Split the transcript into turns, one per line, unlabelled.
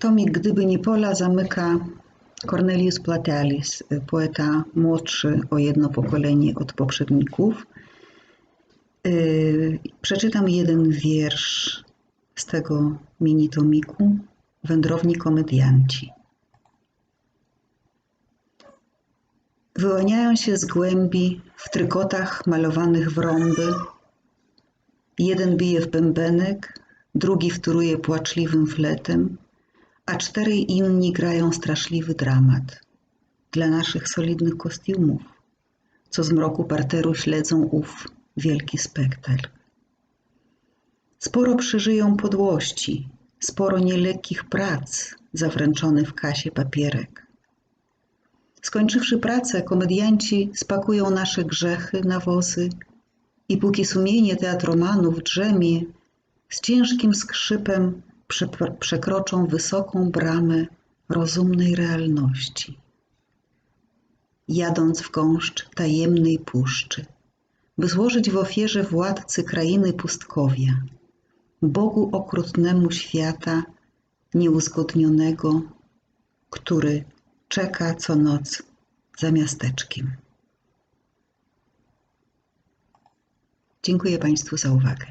Tomik Gdyby nie pola zamyka Cornelius Platelis, poeta młodszy o jedno pokolenie od poprzedników. Yy, Przeczytam jeden wiersz z tego mini tomiku Wędrowni komedianci. Wyłaniają się z głębi w trykotach malowanych w rąby. Jeden bije w bębenek, drugi wtóruje płaczliwym fletem, a czterej inni grają straszliwy dramat dla naszych solidnych kostiumów, co z mroku parteru śledzą ów wielki spektakl. Sporo przeżyją podłości, sporo nielekkich prac zawręczony w kasie papierek. Skończywszy pracę, komedianci spakują nasze grzechy na wozy i póki sumienie teatromanów drzemie, z ciężkim skrzypem przekroczą wysoką bramę rozumnej realności. Jadąc w gąszcz tajemnej puszczy, by złożyć w ofierze władcy krainy pustkowia, Bogu okrutnemu świata nieuzgodnionego, który czeka co noc za miasteczkiem. Dziękuję Państwu za uwagę.